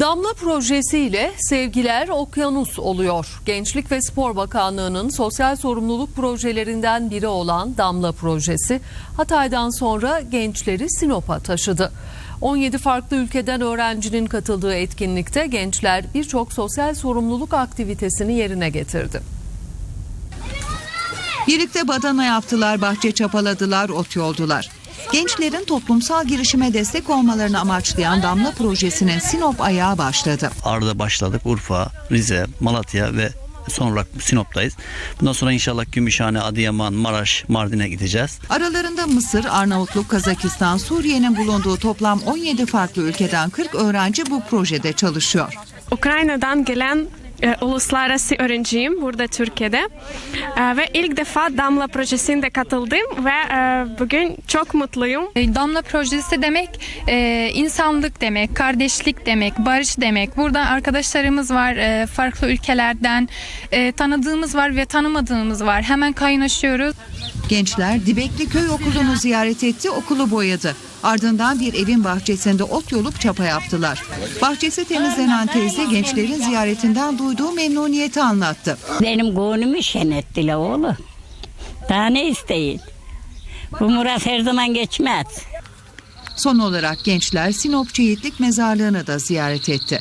Damla projesiyle sevgiler okyanus oluyor. Gençlik ve Spor Bakanlığı'nın sosyal sorumluluk projelerinden biri olan Damla projesi Hatay'dan sonra gençleri Sinop'a taşıdı. 17 farklı ülkeden öğrencinin katıldığı etkinlikte gençler birçok sosyal sorumluluk aktivitesini yerine getirdi. Birlikte badana yaptılar, bahçe çapaladılar, ot yoldular. Gençlerin toplumsal girişime destek olmalarını amaçlayan Damla Projesi'nin Sinop ayağı başladı. Ağrı'da başladık. Urfa, Rize, Malatya ve son olarak Sinop'tayız. Bundan sonra inşallah Gümüşhane, Adıyaman, Maraş, Mardin'e gideceğiz. Aralarında Mısır, Arnavutluk, Kazakistan, Suriye'nin bulunduğu toplam 17 farklı ülkeden 40 öğrenci bu projede çalışıyor. Ukrayna'dan gelen e, uluslararası öğrenciyim burada Türkiye'de E, ve ilk defa Damla projesinde katıldım ve e, bugün çok mutluyum. E, Damla projesi demek e, insanlık demek, kardeşlik demek, barış demek. Burada arkadaşlarımız var e, farklı ülkelerden, e, tanıdığımız var ve tanımadığımız var. Hemen kaynaşıyoruz. Gençler Dibekli Köy Okulu'nu ziyaret etti, okulu boyadı. Ardından bir evin bahçesinde ot yolup çapa yaptılar. Bahçesi temizlenen teyze gençlerin ziyaretinden duyduğu memnuniyeti anlattı. Benim gönlümü şen ettiler oğlum. Daha ne isteyin? Bu murat her zaman geçmez. Son olarak gençler Sinop Şehitlik Mezarlığı'nı da ziyaret etti.